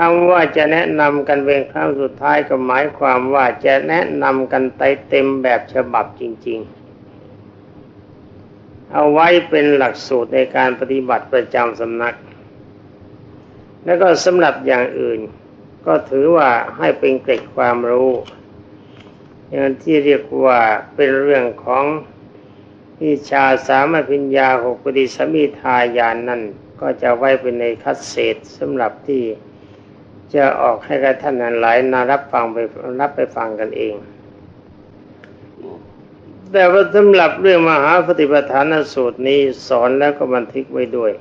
คำว่าจะแนะนำกันเป็นครั้งสุดท้ายก็หมายความว่าจะแนะนำกันไปเต็มแบบฉบับจริง ๆ เอาไว้เป็นหลักสูตรในการปฏิบัติประจำสำนัก แล้วก็สำหรับอย่างอื่น ก็ถือว่าให้เป็นเกร็ดความรู้อย่างที่เรียกว่าเป็นเรื่องของวิชาสามพิญญาหกปฏิสมิทายานนั่นก็จะไว้เป็นในคัดเศษสำหรับที่ จะออกให้กับท่านนั้นหลายนารับฟังไปรับไปฟังกันเอง แต่ว่าสำหรับเรื่องมหาปฏิปทานสูตรนี้สอนแล้วก็บันทึกไว้ด้วย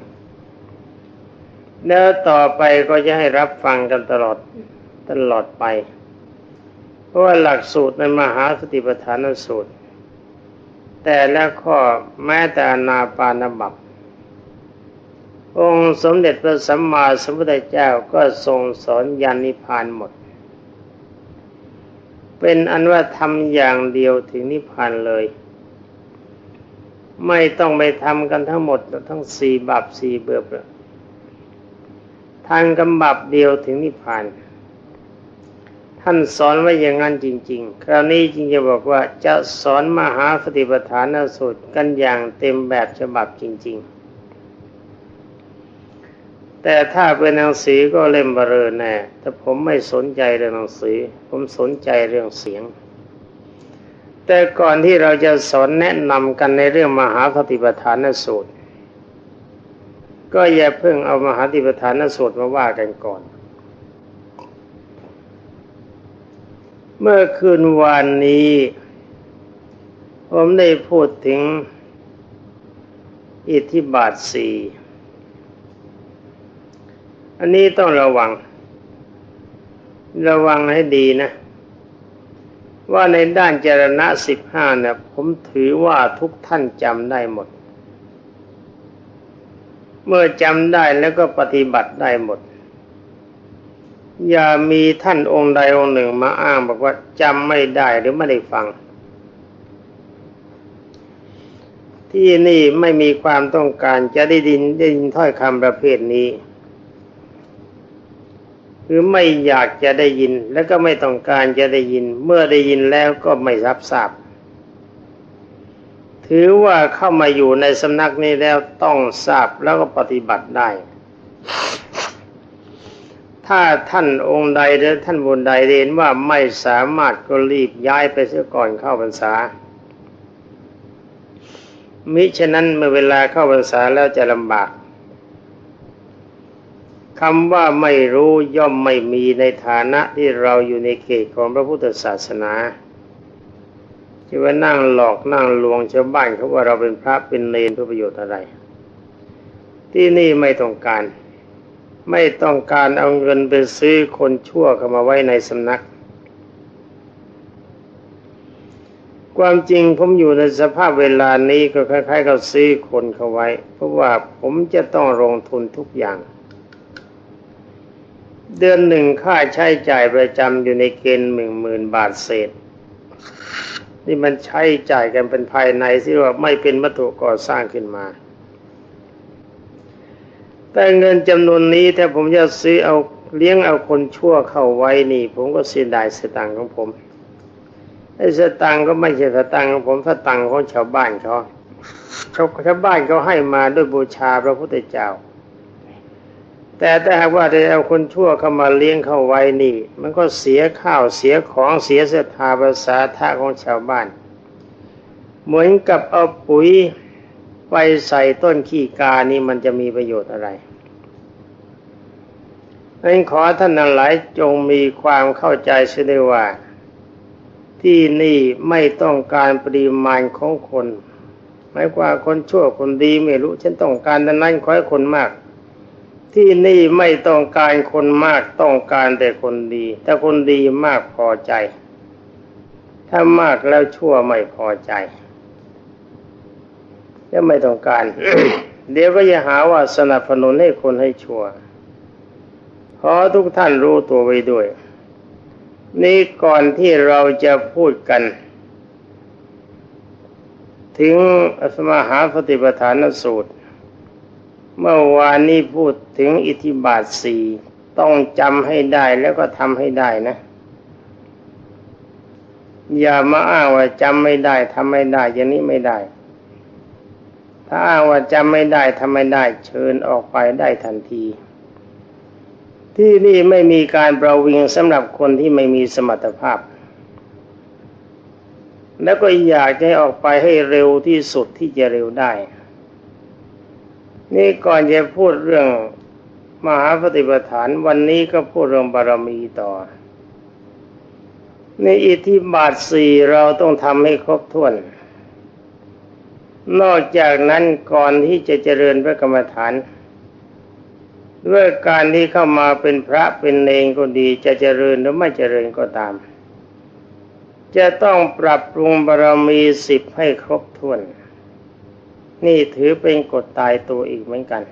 แล้วต่อไปก็จะให้รับฟังกันตลอดตลอดไป เพราะว่าหลักสูตรในมหาสติปัฏฐานสูตร แต่และข้อแม้แต่นาปานบับ องค์สมเด็จพระสัมมาสัมพุทธเจ้าก็ทรงสอนยานิพานหมด เป็นอันว่าทำอย่างเดียวถึงนิพพานเลย ไม่ต้องไปทำกันทั้งหมดทั้งสี่บับสี่เบือบทางกำบับเดียวถึงนิพพาน ท่านสอนไว้อย่างนั้นจริง ๆ คราวนี้จริงจะบอกว่าจะสอนมหาสติปัฏฐานสูตรกันอย่างเต็มแบบฉบับจริง ๆ แต่ถ้าเป็นหนังสือก็เล่มเบรอแน่ แต่ผมไม่สนใจเรื่องหนังสือ ผมสนใจเรื่องเสียง แต่ก่อนที่เราจะสอนแนะนำกันในเรื่องมหาปฏิปทานสูตร ก็อย่าเพิ่งเอามหาปฏิปทานสูตรมาว่ากันก่อน เมื่อคืนวานนี้ ผมได้พูดถึงอิทธิบาทสี่ อันนี้ต้องระวัง ระวังให้ดีนะ ว่าในด้านจรณะสิบห้าเนี่ยผมถือว่าทุกท่านจำได้หมด เมื่อจำได้แล้วก็ปฏิบัติได้หมด อย่ามีท่านองค์ใดองค์หนึ่งมาอ้างบอกว่าจำไม่ได้หรือไม่ได้ฟังที่นี่ไม่มีความต้องการจะได้ดินได้ยินถ้อยคำประเภทนี้ คือไม่อยากจะได้ยินแล้วก็ไม่ต้องการจะได้ยิน เมื่อได้ยินแล้วก็ไม่รับทราบ ถือว่าเข้ามาอยู่ในสำนักนี้แล้วต้องทราบแล้วก็ปฏิบัติได้ ถ้าท่านองค์ใดหรือท่านบุญใดเรียนว่าไม่สามารถก็รีบย้ายไปเสียก่อนเข้าพรรษา มิฉะนั้นเมื่อเวลาเข้าพรรษาแล้วจะลำบาก คำว่าไม่รู้ย่อมไม่มีในฐานะที่เราอยู่ในเขตของพระพุทธศาสนาจะว่านั่งหลอกนั่งลวงชาวบ้านเขาว่าเราเป็นพระเป็นเลนเพื่อประโยชน์อะไร ที่นี่ไม่ต้องการ ไม่ต้องการเอาเงินไปซื้อคนชั่วเข้ามาไว้ในสำนัก ความจริงผมอยู่ในสภาพเวลานี้ก็คล้ายๆกับซื้อคนเข้าไว้ เพราะว่าผมจะต้องลงทุนทุกอย่าง เดือนหนึ่งค่าใช้จ่ายประจำอยู่ในเกณฑ์หนึ่งหมื่นบาทเศษ นี่มันใช้จ่ายกันเป็นภายในที่ว่าไม่เป็นวัตถุก่อสร้างขึ้นมา แต่เงินจำนวนนี้ถ้าผมจะซื้อเอาเลี้ยงเอาคนชั่วเข้าไว้นี่ ผมก็เสียดายสตังค์ของผมไอ้สตังค์ก็ไม่ใช่สตังค์ของผมสตังค์ของชาวบ้านเขาชาวบ้านเขาให้มาด้วยบูชาพระพุทธเจ้า แต่ถ้าหากว่าจะเอาคนชั่วเข้ามาเลี้ยงเข้าไว้นี่ มันก็เสียข้าวเสียของเสียศรัทธาภาษาท่าของชาวบ้าน เหมือนกับเอาปุ๋ยไปใส่ต้นขี้กานี่มันจะมีประโยชน์อะไรนั้นขอท่านหลายจงมีความเข้าใจเสียด้วยว่า ที่นี่ไม่ต้องการปริมาณของคนหมายความคนชั่วคนดีไม่รู้ ฉันต้องการดังนั้นขอให้คนมาก ที่นี่ไม่ต้องการคนมากต้องการแต่คนดีถ้าคนดีมากพอใจ ถ้ามากแล้วชั่วไม่พอใจจะไม่ต้องการ เดี๋ยวก็จะหาว่าสนับสนุนให้คนให้ชั่วขอทุกท่านรู้ตัวไว้ด้วย นี่ก่อนที่เราจะพูดกัน ถึงอสมหาปฏิปทานสูตร เมื่อวานนี้พูดถึงอิทธิบาทสี่ต้องจำให้ได้แล้วก็ทำให้ได้นะ อย่ามาอ้างว่าจำไม่ได้ทำไม่ได้อย่างนี้ไม่ได้ ถ้าอ้างว่าจำไม่ได้ทำไม่ได้ เชิญออกไปได้ทันที ที่นี่ไม่มีการประวิงสำหรับคนที่ไม่มีสมรรถภาพ แล้วก็อยากจะออกไปให้เร็วที่สุดที่จะเร็วได้ นี่ก่อนจะพูดเรื่องมหาปฏิปทานวันนี้ก็พูดเรื่องบารมีต่อ ในอิทธิบาทสี่เราต้องทำให้ครบถ้วน นอกจากนั้นก่อนที่จะเจริญพระกรรมฐาน ด้วยการที่เข้ามาเป็นพระเป็นเนงก็ดีจะเจริญหรือไม่เจริญก็ตาม จะต้องปรับปรุงบารมีสิบให้ครบถ้วน นี่ถือเป็นกฎตายตัวอีกเหมือนกัน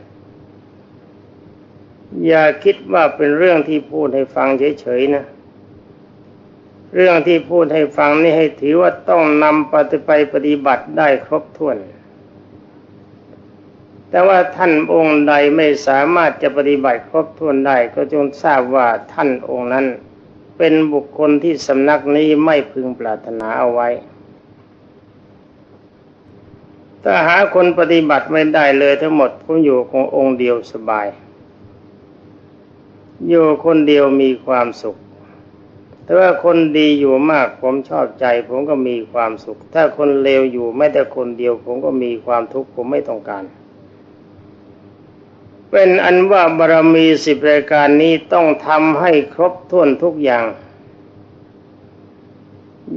อย่าคิดว่าเป็นเรื่องที่พูดให้ฟังเฉยๆนะ เรื่องที่พูดให้ฟังนี่ให้ถือว่าต้องนำปฏิไปปฏิบัติได้ครบถ้วน แต่ว่าท่านองค์ใดไม่สามารถจะปฏิบัติครบถ้วนได้ก็จงทราบว่าท่านองค์นั้นเป็นบุคคลที่สำนักนี้ไม่พึงปรารถนาเอาไว้ ถ้าหาคนปฏิบัติไม่ได้เลยทั้งหมดผมอยู่ขององค์เดียวสบาย อยู่คนเดียวมีความสุข แต่ว่าคนดีอยู่มากผมชอบใจ ผมก็มีความสุข ถ้าคนเลวอยู่ไม่แต่คนเดียว ผมก็มีความทุกข์ผมไม่ต้องการ เป็นอันว่าบารมีสิบรายการนี้ต้องทำให้ครบถ้วนทุกอย่าง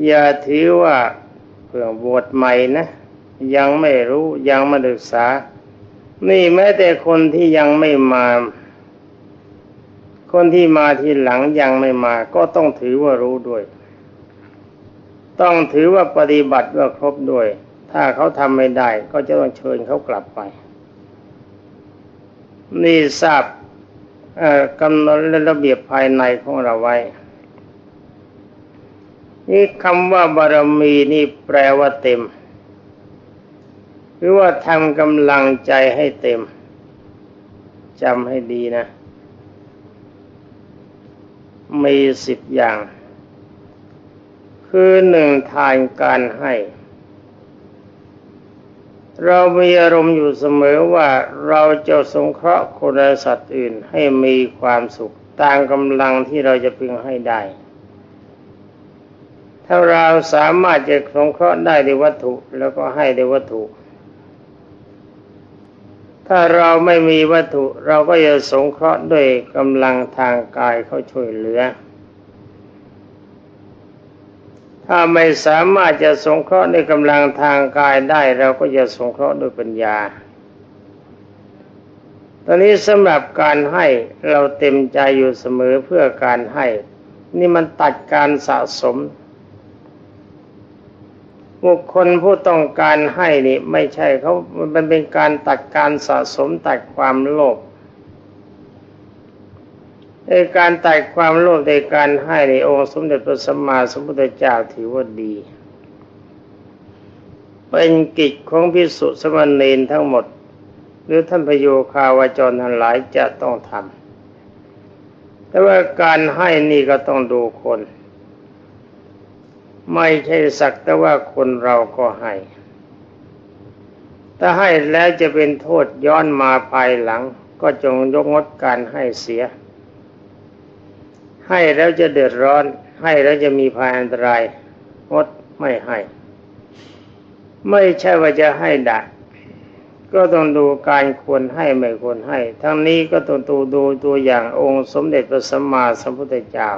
อย่าถือว่าเพื่อบวชใหม่นะ ยังไม่รู้ยังไม่ศึกษา นี่แม้แต่คนที่ยังไม่มา คนที่มาทีหลังยังไม่มา ก็ต้องถือว่ารู้ด้วย ต้องถือว่าปฏิบัติว่าครบด้วย ถ้าเขาทำไม่ได้ ก็จะต้องเชิญเขากลับไป นี่ทราบกำหนดระเบียบภายในของเราไว้นี่คำว่าบารมีนี่แปลว่าเต็ม หรือว่าทำกำลังใจให้เต็มจำให้ดีนะ มีสิบอย่าง คือหนึ่งทานการให้ เรามีอารมณ์อยู่เสมอว่าเราจะสงเคราะห์คนและสัตว์อื่นให้มีความสุขตามกำลังที่เราจะพึงให้ได้ ถ้าเราสามารถจะสงเคราะห์ได้ในวัตถุแล้วก็ให้ในวัตถุ ถ้าเราไม่มีวัตถุเราก็จะสงเคราะห์ด้วยกำลังทางกายเขาช่วยเหลือ ถ้าไม่สามารถจะสงเคราะห์ด้วยกำลังทางกายได้ เราก็จะสงเคราะห์ด้วยปัญญา ตอนนี้สำหรับการให้เราเต็มใจอยู่เสมอเพื่อการให้ นี่มันตัดการสะสม บุคคลผู้ต้องการให้นี่ไม่ใช่เขามันเป็นการตัดการสะสมตัดความโลภในการตัดความโลภในการให้ในองค์สมเด็จพระสัมมาสัมพุทธเจ้าถือว่าดี เป็นกิจของพิสุสมณีนทั้งหมด หรือท่านพโยคาวาจรทั้งหลายจะต้องทำแต่ว่าการให้นี่ก็ต้องดูคน ไม่ใช่สักแต่ว่าคนเราก็ให้ ถ้าให้แล้วจะเป็นโทษย้อนมาภายหลัง ก็จงยกงดการให้เสีย ให้แล้วจะเดือดร้อน ให้แล้วจะมีภัยอันตรายงดไม่ให้ ไม่ใช่ว่าจะให้ดักก็ต้องดูการควรให้ไม่ควรให้ ทั้งนี้ก็ต้องดูดูตัวอย่างองค์สมเด็จพระสัมมาสัมพุทธเจ้า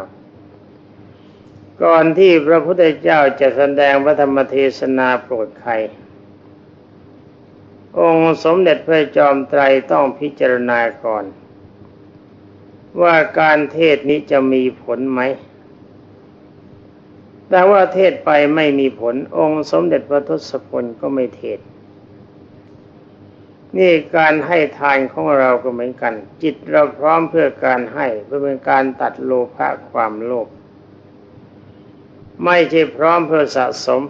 ก่อนที่พระพุทธเจ้าจะแสดงพระธรรมเทศนาโปรดใคร องค์สมเด็จพระจอมไตรต้องพิจารณาก่อน ว่าการเทศนี้จะมีผลไหม แต่ว่าเทศไปไม่มีผล องค์สมเด็จพระทศพลก็ไม่เทศ นี่การให้ทานของเราก็เหมือนกัน จิตเราพร้อมเพื่อการให้เพื่อเป็นการตัดโลภะความโลภ ไม่ใช่พร้อมเพื่อสะสม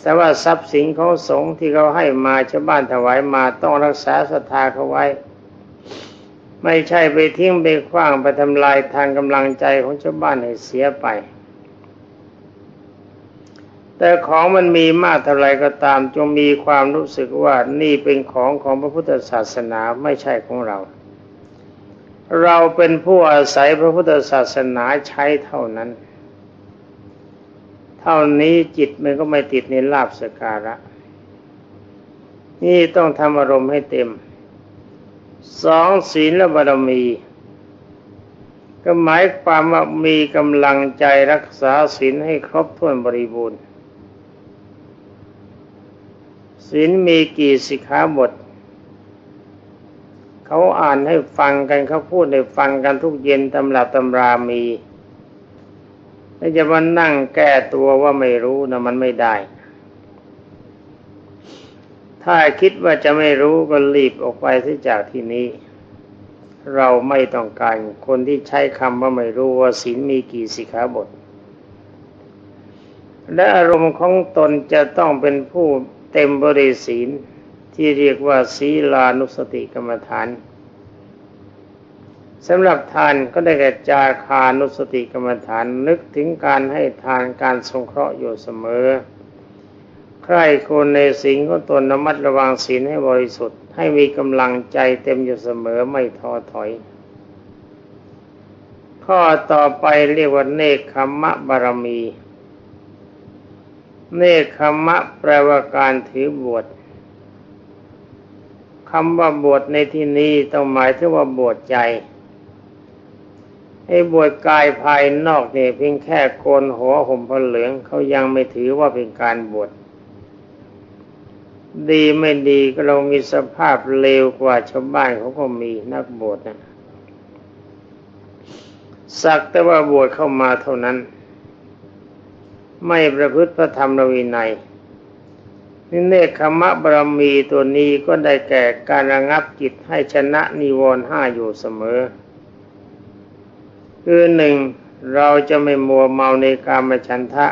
แต่ว่าทรัพย์สินของสงฆ์ที่เขาให้มาชาวบ้านถวายมาต้องรักษาศรัทธาเขาไว้ ไม่ใช่ไปทิ้งไปขว้างไปทำลายทางกำลังใจของชาวบ้านให้เสียไป แต่ของมันมีมากเท่าไรก็ตามจงมีความรู้สึกว่านี่เป็นของของพระพุทธศาสนาไม่ใช่ของเรา เราเป็นผู้อาศัยพระพุทธศาสนาใช้เท่านั้น เท่านี้จิตมันก็ไม่ติดในลาบสการะ นี่ต้องทำอารมณ์ให้เต็ม สองศีลและบารมี ก็หมายความว่ามีกำลังใจรักษาศีลให้ครบถ้วนบริบูรณ์ศีลมีกี่สิกขาบท เขาอ่านให้ฟังกันเขาพูดให้ฟังกันทุกเย็นตำรับตำรามี แล้วจะมานั่งแก้ตัวว่าไม่รู้นะมันไม่ได้ ถ้าคิดว่าจะไม่รู้ก็รีบออกไปที่จากที่นี้ เราไม่ต้องการคนที่ใช้คำว่าไม่รู้ว่าศีลมีกี่สิกขาบท และอารมณ์ของตนจะต้องเป็นผู้เต็มบริศีลที่เรียกว่าศีลานุสติกรรมฐาน สำหรับทานก็ได้แก่จาคานุสติกรรมฐานนึกถึงการให้ทานการสงเคราะห์อยู่เสมอ ใครคนในสิ่งของตนระมัดระวังศีลให้บริสุทธิ์ ให้มีกำลังใจเต็มอยู่เสมอไม่ท้อถอย ข้อต่อไปเรียกว่าเนคขมะบารมี เนคขมะแปลว่าการถือบวชคำว่าบวชในที่นี้ต้องหมายถึงว่าบวชใจ ให้บวชกายภายนอกเนี่ยเพียงแค่โกนหัวห่มผ้าเหลืองเขายังไม่ถือว่าเป็นการบวชดีไม่ดีก็เรามีสภาพเลวกว่าชาวบ้านเขาก็มีนักบวชนะสักแต่ว่าบวชเข้ามาเท่านั้น ไม่ประพฤติพระธรรมวินัยนี่เนคขมะบารมีตัวนี้ก็ได้แก่การระงับจิตให้ชนะนิวรณ์ห้าอยู่เสมอ คือหนึ่งเราจะไม่มัวเมาในกามฉันทะ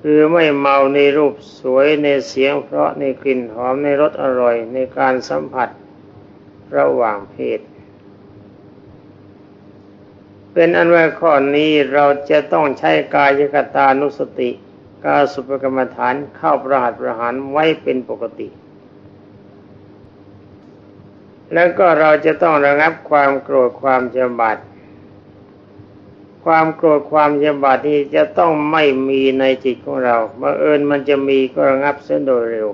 คือไม่เมาในรูปสวยในเสียงเพราะในกลิ่นหอมในรสอร่อยในการสัมผัสระหว่างเพศ เป็นอันว่าข้อนี้เราจะต้องใช้กายกตานุสติ กาสุปกรรมฐานเข้าประหัตประหารไว้เป็นปกติแล้วก็เราจะต้องระงับความโกรธความจำบัด ความโกรธความยำบาดนี้จะต้องไม่มีในจิตของเราบังเอิญมันจะมีก็ระงับเส้นโดยเร็ว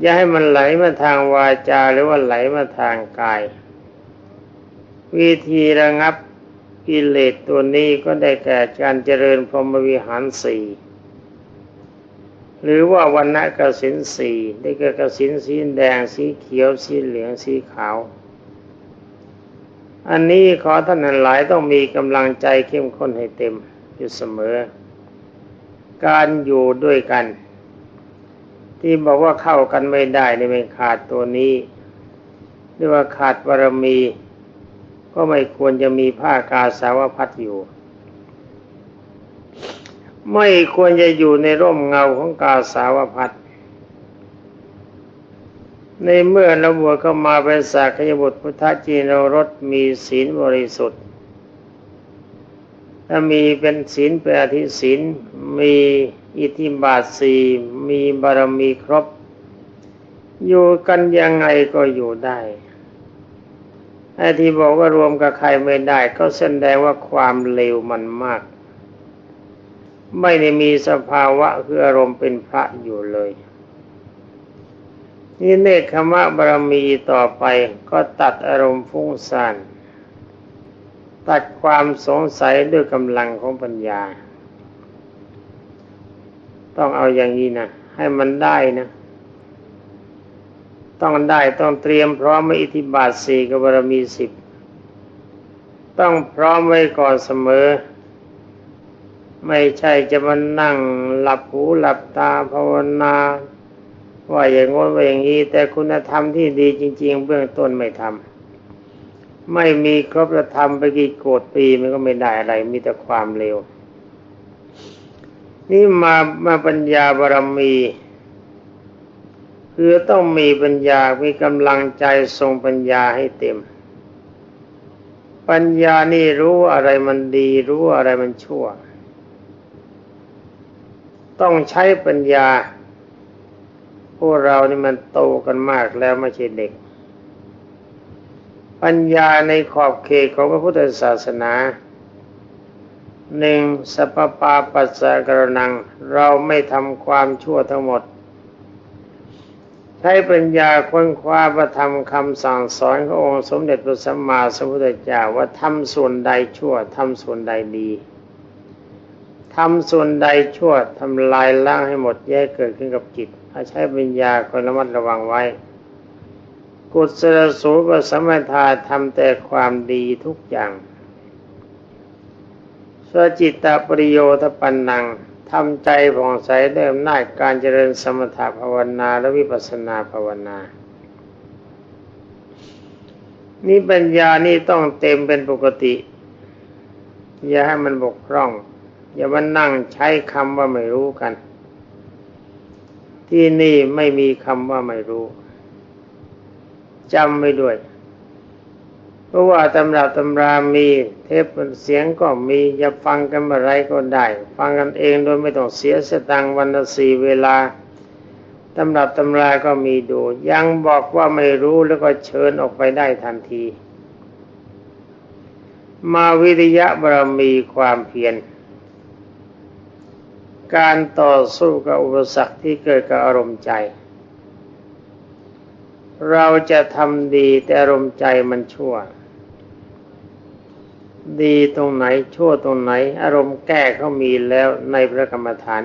อย่าให้มันไหลมาทางวาจาหรือว่าไหลมาทางกาย วิธีระงับกิเลสตัวนี้ก็ได้แก่การเจริญพรหมวิหารสี่หรือว่าวันณะกสินสี่ได้แก่กสินสีแดงสีเขียวสีเหลืองสีขาว อันนี้ขอท่านหลายต้องมีกำลังใจเข้มข้นให้เต็มอยู่เสมอ การอยู่ด้วยกัน ที่บอกว่าเข้ากันไม่ได้ในไม่ขาดตัวนี้หรือว่าขาดบารมี ก็ไม่ควรจะมีผ้ากาสาวพัดอยู่ ไม่ควรจะอยู่ในร่มเงาของกาสาวพัด ในเมื่อเราบวชเข้ามาเป็นสากยบุตรพุทธจีนรสมีศีลบริสุทธิ์ถ้ามีเป็นศีลเป็นอธิศีลมีอิทธิบาทสีมีบารมีครบ อยู่กันยังไงก็อยู่ได้ไอ้ที่บอกว่ารวมกับใครไม่ได้ ก็แสดงว่าความเลวมันมาก ไม่ได้มีสภาวะคืออารมณ์เป็นพระอยู่เลย นี่เนคขมะบารมีต่อไปก็ตัดอารมณ์ฟุ้งซ่านตัดความสงสัยด้วยกำลังของปัญญา ต้องเอาอย่างนี้นะ ให้มันได้นะ ต้องได้ต้องเตรียมพร้อมไว้อิทธิบาทสี่กับบารมีสิบต้องพร้อมไว้ก่อนเสมอ ไม่ใช่จะมานั่งหลับหูหลับตาภาวนา ว่าอย่างงนว่าอย่างนี้ แต่คุณธรรมที่ดีจริง ๆ เบื้องต้นไม่ทำไม่มีครบธรรมไปกี่โกดปีมันก็ไม่ได้อะไร มีแต่ความเร็ว นี่มามาปัญญาบารมีคืคือต้องมีปัญญา มีกำลังใจทรงปัญญาให้เต็ม ปัญญานี่รู้อะไรมันดี รู้อะไรมันชั่ว ต้องใช้ปัญญา พวกเรานี่มันโตกันมากแล้วไม่ใช่เด็ก ปัญญาในขอบเขตของพระพุทธศาสนาหนึ่งสัพปาปัสสะกรนัง เราไม่ทำความชั่วทั้งหมด ใช้ปัญญาค้นคว้าประธรรมคำสั่งสอนขององค์สมเด็จพระสัมมาสัมพุทธเจ้าว่าทำส่วนใดชั่วทำส่วนใดดีทำส่วนใดชั่วทำลายล้างให้หมดแยกเกิดขึ้นกับจิต อาใช้ปัญญาคอยระมัดระวังไว้ กุศลสูก็สมถาทำแต่ความดีทุกอย่างสจิตตปริโยทปันนังทำใจผ่องใสได้อำนาจการเจริญสมถะภาวนาและวิปัสสนาภาวนานี่ปัญญานี่ต้องเต็มเป็นปกติ อย่าให้มันบกพร่อง อย่ามานั่งใช้คำว่าไม่รู้กัน ที่นี่ไม่มีคำว่าไม่รู้จำไว้ด้วย เพราะว่าตำรับตำรามีเทปเสียงก็มีจะฟังกันเมื่อไรก็ได้ ฟังกันเองโดยไม่ต้องเสียสตังวันละสี่เวลาตำรับตำราก็มีดู ยังบอกว่าไม่รู้แล้วก็เชิญออกไปได้ทันที มาวิริยะบารมีความเพียร การต่อสู้กับอุปสรรคที่เกิดกับอารมณ์ใจ เราจะทำดีแต่อารมณ์ใจมันชั่ว ดีตรงไหนชั่วตรงไหน อารมณ์แก้เขามีแล้วในพระกรรมฐาน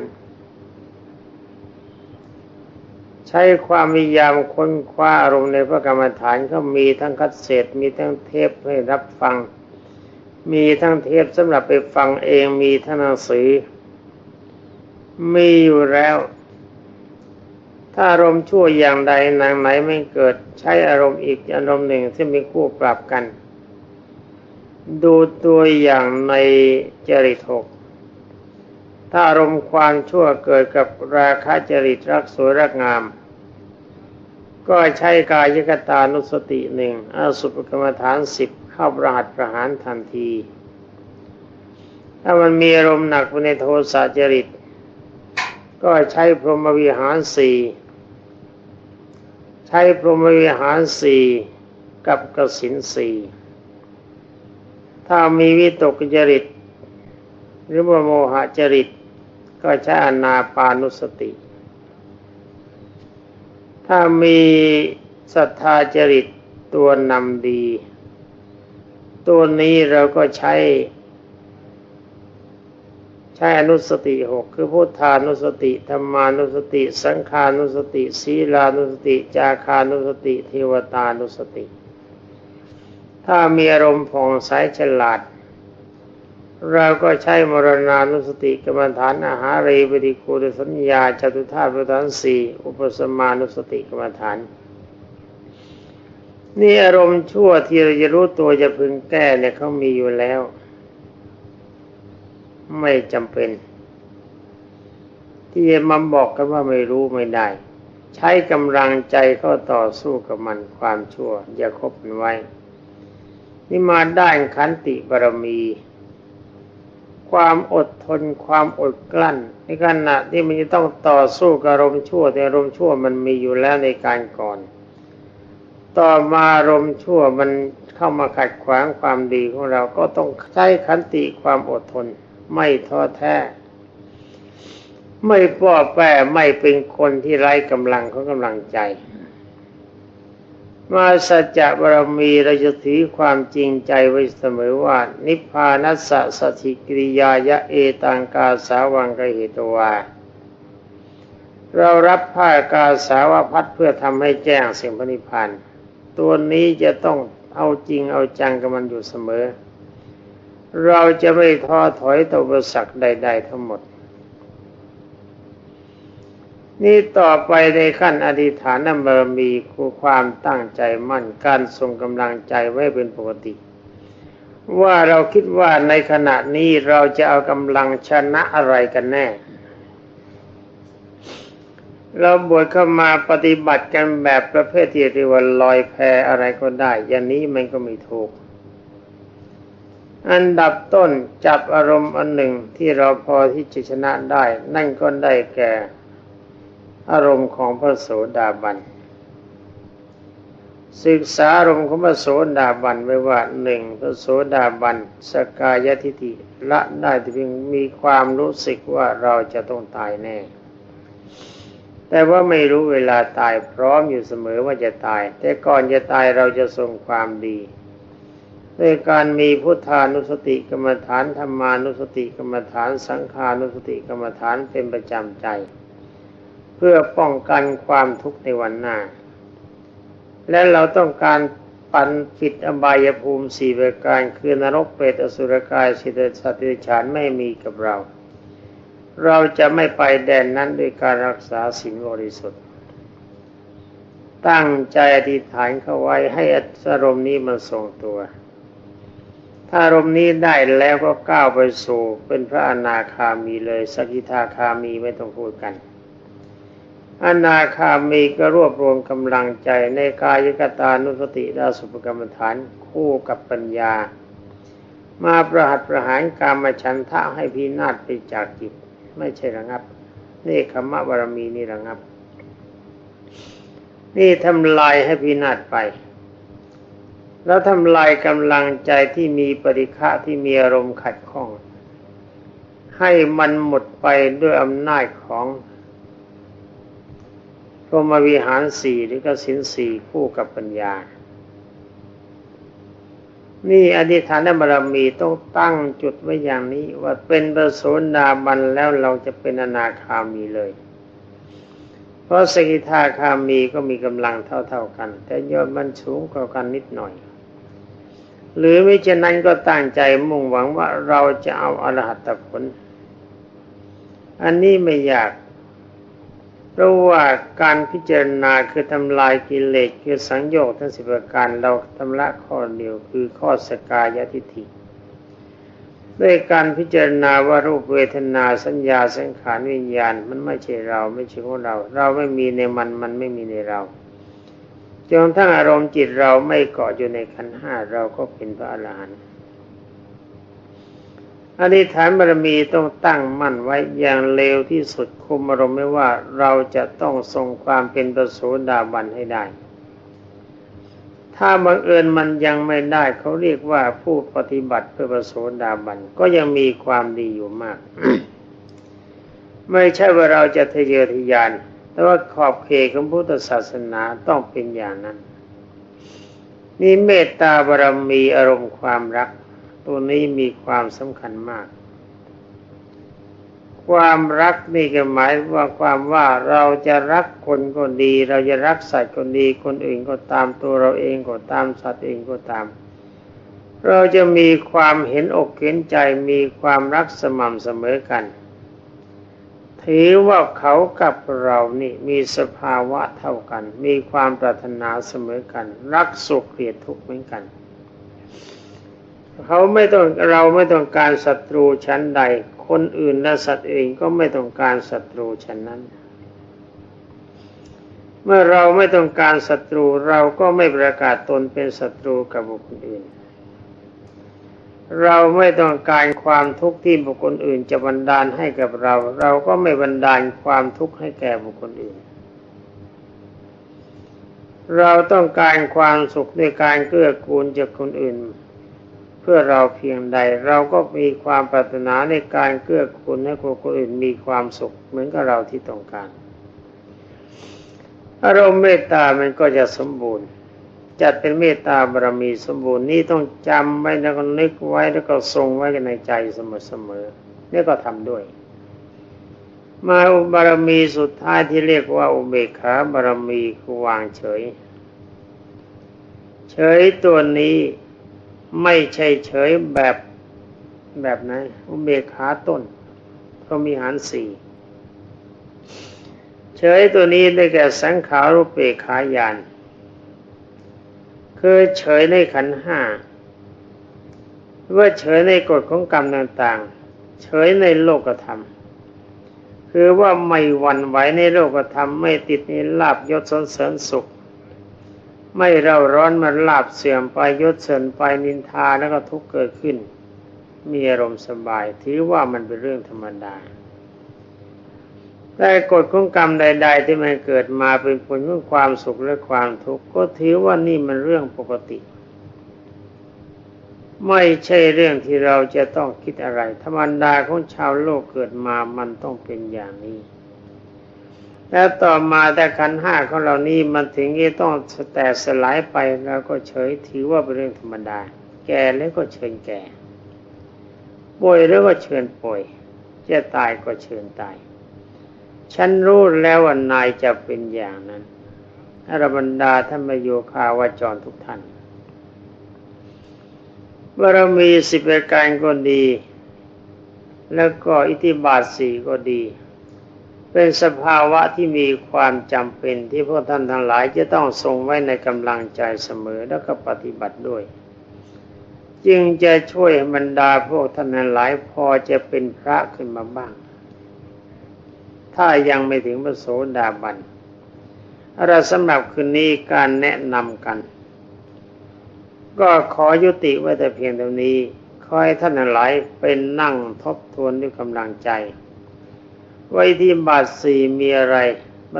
ใช้ความพยายามค้นคว้าอารมณ์ในพระกรรมฐานเขามีทั้งคัดเศษมีทั้งเทปให้รับฟัง มีทั้งเทปสำหรับไปฟังเองมีทั้งหนังสือ มีอยู่แล้ว ถ้าอารมณ์ชั่วอย่างใดนางไหนไม่เกิด ใช้อารมณ์อีกอารมณ์หนึ่งที่มีคู่ปรับกัน ดูตัวอย่างในจริตหกถ้าอารมณ์ความชั่วเกิดกับราคะจริตรักสวยรักงาม ก็ใช้กายกตานุสติหนึ่งอสุปกรรมฐานสิบเข้าประหัตประหารทันที ถ้ามันมีอารมณ์หนักในโทสะจริต ก็ใช้พรหมวิหารสี่ใช้พรหมวิหารสี่กับกสินสี่ถ้ามีวิตกจริต หรือว่าโมหจริต ก็ใช้อนาปานุสติ ถ้ามีศรัทธาจริตตัวนำดี ตัวนี้เราก็ใช้ ใช้อนุสติหกคือพุทธานุสติธรรมานุสติ สังขานุสติ ศีลานุสติ จาคานุสติ เทวตานุสติ ถ้ามีอารมณ์ผ่องใสฉลาด เราก็ใช้มรณานุสติกรรมฐานอาหารเรปฏิคูลสัญญาจตุธาตุประธานสี่อุปสมานุสติกรรมฐานนี่อารมณ์ชั่วที่เราจะรู้ตัวจะพึงแก้เนี่ยเขามีอยู่แล้ว ไม่จำเป็น ที่จะมาบอกกันว่าไม่รู้ไม่ได้ ใช้กำลังใจเข้าต่อสู้กับมันความชั่ว อย่าคบมันไว้ นี่มาได้ขันติบารมี ความอดทนความอดกลั้น ในขณะที่มันจะต้องต่อสู้กับอารมณ์ชั่ว แต่อารมณ์ชั่วมันมีอยู่แล้วในการก่อนต่อมารมชั่วมันเข้ามาขัดขวางความดีของเราก็ต้องใช้ขันติความอดทน ไม่ท้อแท้ ไม่ป้อแปรไม่เป็นคนที่ไร้กำลังของกำลังใจ มาสัจจะบารมีเราจะถือความจริงใจไว้เสมอว่า นิพพานัสสะสถิกิริยายะเอตังกาสาวังกเหตวาเรารับผ้ากาสาวพัดเพื่อทำให้แจ้งสิ่งพนิพพานตัวนี้จะต้องเอาจริงเอาจังกับมันอยู่เสมอ เราจะไม่ท้อถอยต่ออุปสรรคใด ๆ ทั้งหมด นี่ต่อไปในขั้นอธิษฐานบารมีคือความตั้งใจมั่นการทรงกำลังใจไว้เป็นปกติ ว่าเราคิดว่าในขณะนี้เราจะเอากำลังชนะอะไรกันแน่ เราบวชเข้ามาปฏิบัติกันแบบประเภทที่เรียกว่าลอยแพอะไรก็ได้ อย่างนี้มันก็ไม่ถูก อันดับต้นจับอารมณ์อันหนึ่งที่เราพอที่จะชนะได้ นั่นก็ได้แก่ อารมณ์ของพระโสดาบัน ศึกษาอารมณ์ของพระโสดาบันไว้ว่าหนึ่งพระโสดาบัน สกายทิฏฐิละได้ที่เพียงมีความรู้สึกว่าเราจะต้องตายแน่ แต่ว่าไม่รู้เวลาตายพร้อมอยู่เสมอว่าจะตาย แต่ก่อนจะตายเราจะทรงความดี ด้วยการมีพุทธานุสติกรรมฐานธรรมานุสติกรรมฐานสังขานุสติกรรมฐานเป็นประจำใจ เพื่อป้องกันความทุกข์ในวันหน้า และเราต้องการปันปิดอบายภูมิสี่ประการคือนรกเปรตอสุรกายสิทธิสัตว์ฉานไม่มีกับเรา เราจะไม่ไปแดนนั้นด้วยการรักษาสิ่งบริสุทธิ์ ตั้งใจอธิษฐานเข้าไว้ให้อารมณ์นี้มันทรงตัว อารมณ์นี้ได้แล้วก็ก้าวไปสู่เป็นพระอนาคามีเลย สกิทาคามีไม่ต้องพูดกัน อนาคามีก็รวบรวมกำลังใจในกายกตานุสติดาสุปกรรมฐานคู่กับปัญญา มาประหัตประหารกามฉันทะให้พินาศไปจากจิต ไม่ใช่ระงับ นี่ขมะบารมีนี่ระงับ นี่ทำลายให้พินาศไป แล้วทำลายกำลังใจที่มีปริฆะที่มีอารมณ์ขัดข้อง ให้มันหมดไปด้วยอำนาจของพรหมวิหารสี่หรือกสินสี่คู่กับปัญญา นี่อธิษฐานบารมีต้องตั้งจุดไว้อย่างนี้ว่าเป็นประโสดาบันแล้วเราจะเป็นอนาคามีเลย เพราะสกิทาคามีก็มีกำลังเท่าๆกัน แต่ยอดมันสูงกว่ากันนิดหน่อย หรือไม่เช่นนั้นก็ตั้งใจมุ่งหวังว่าเราจะเอาอรหัตผล อันนี้ไม่ยากเพราะว่าการพิจารณาคือทำลายกิเลสคือสังโยชน์ทั้งสิบประการเราทำละข้อเดียวคือข้อสกายทิฏฐิด้วยการพิจารณาว่ารูปเวทนาสัญญาสังขารวิญญาณ มันไม่ใช่เราไม่ใช่ของเรา เราไม่มีในมันมันไม่มีในเรา จนทั้งอารมณ์จิตเราไม่เกาะอยู่ในขันห้าเราก็เป็นพระอรหันต์อธิษฐานบารมีต้องตั้งมั่นไว้อย่างเร็วที่สุดคุมอารมณ์ไม่ว่าเราจะต้องทรงความเป็นประโสดาบันให้ได้ ถ้าบังเอิญมันยังไม่ได้เขาเรียกว่าผู้ปฏิบัติเพื่อประโสดาบันก็ยังมีความดีอยู่มาก ไม่ใช่ว่าเราจะทะเยอทะยาน แต่ว่าขอบเขตของพุทธศาสนาต้องเป็นอย่างนั้น นี่เมตตาบารมีอารมณ์ความรัก ตัวนี้มีความสำคัญมาก ความรักนี่ก็หมายว่าความว่าเราจะรักคนก็ดี เราจะรักสัตว์ก็ดีคนอื่นก็ตามตัวเราเองก็ตามสัตว์เองก็ตาม เราจะมีความเห็นอกเห็นใจมีความรักสม่ำเสมอกัน ถือว่าเขากับเรานี่มีสภาวะเท่ากัน มีความปรารถนาเสมอกัน รักสุขเกลียดทุกข์เหมือนกัน เขาไม่ต้องเราไม่ต้องการศัตรูชั้นใด คนอื่นและสัตว์เองก็ไม่ต้องการศัตรูชั้นนั้น เมื่อเราไม่ต้องการศัตรูเราก็ไม่ประกาศตนเป็นศัตรูกับบุคคลอื่น เราไม่ต้องการความทุกข์ที่บุคคลอื่นจะบันดาลให้กับเรา เราก็ไม่บันดาลความทุกข์ให้แก่บุคคลอื่น เราต้องการความสุขด้วยการเกื้อกูลจากคนอื่น เพื่อเราเพียงใด เราก็มีความปรารถนาในการเกื้อกูลให้คนอื่นมีความสุขเหมือนกับเราที่ต้องการ อารมณ์เมตตามันก็จะสมบูรณ์ จัดเป็นเมตตาบารมีสมบูรณ์นี่ต้องจำไว้แล้วก็นึกไว้แล้วก็ทรงไว้ในใจเสมอๆนี่ก็ทำด้วย มาอุบารมีสุดท้ายที่เรียกว่าอุเบกขาบารมีคือวางเฉย เฉยตัวนี้ไม่ใช่เฉยแบบแบบไหนอุเบกขาต้นก็มีหารสี่เฉยตัวนี้ได้แก่สังขารุเปกขายาน คือเฉยในขันห้าว่าเฉยในกฎของกรรมต่างๆ เฉยในโลกธรรมคคือว่าไม่หวั่นไหวในโลกธรรม ไม่ติดในลาบยศสนเสริญสุข ไม่เร่าร้อนมันลาบเสื่อมไปยศเสื่อมไปนินทาแล้วก็ทุกข์เกิดขึ้น มีอารมณ์สบาย ถือว่ามันเป็นเรื่องธรรมดา แต่กฎของกรรมใด ๆ ที่มันเกิดมาเป็นผลของความสุขและความทุกข์ก็ถือว่านี่มันเรื่องปกติ ไม่ใช่เรื่องที่เราจะต้องคิดอะไร ธรรมดาของชาวโลกเกิดมามันต้องเป็นอย่างนี้ แล้วต่อมาแต่ขันห้าของเรานี้มันถึงที่ต้องแตกสลายไปเราก็เฉยถือว่าเป็นเรื่องธรรมดา แก่แล้วก็เชิญแก่ป่วยแล้วก็เชิญป่วยจะตายก็เชิญตาย ฉันรู้แล้วว่านายจะเป็นอย่างนั้นอรบรรดาท่านมาโยคาวาจรทุกท่านบารมีสิบประการก็ดี แล้วก็อิทธิบาทสี่ก็ดี เป็นสภาวะที่มีความจำเป็นที่พวกท่านทั้งหลายจะต้องทรงไว้ในกำลังใจเสมอแล้วก็ปฏิบัติด้วย จึงจะช่วยบรรดาพวกท่านทั้งหลายพอจะเป็นพระขึ้นมาบ้าง ถ้ายังไม่ถึงพระโสดาบันเราสำหรับคืนนี้การแนะนำกัน ก็ขอยุติไว้แต่เพียงเท่านี้ขอให้ท่านหลายเป็นนั่งทบทวนด้วยกำลังใจ ไว้ที่บาทสี่มีอะไร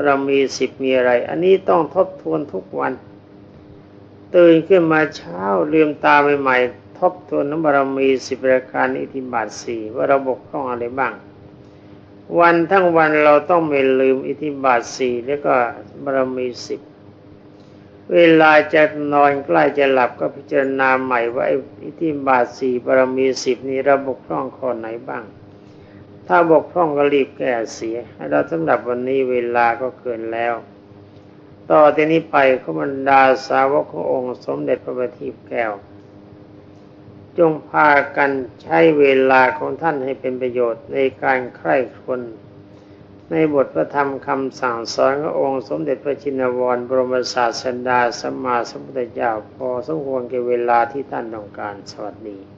เรามีสิบมีอะไร อันนี้ต้องทบทวนทุกวัน ตื่นขึ้นมาเช้าลืมตาใหม่ๆทบทวนน้ำบารมีสิบประการอิทธิบาทสี่ว่าเราบกพร่องอะไรบ้าง วันทั้งวันเราต้องไม่ลืมอิทธิบาทสี่แล้วก็บารมีสิบเวลาจะนอนใกล้จะหลับก็พิจารณาใหม่ว่าอิทธิบาทสี่บารมีสิบนี้เราบกพร่องข้อไหนบ้าง ถ้าบกพร่องก็รีบแก้เสียเราสำหรับวันนี้เวลาก็เกินแล้ว ต่อจากนี้ไปขบันดาสาวกขององค์สมเด็จพระบัณฑิตแก้ว จงพากันใช้เวลาของท่านให้เป็นประโยชน์ในการใคร่ครวญในบทพระธรรมคำสั่งสอนขององค์สมเด็จพระจินวรบรมศาสดาสัมมาสัมพุทธเจ้าพอสมควรแก่เวลาที่ท่านต้องการสวัสดี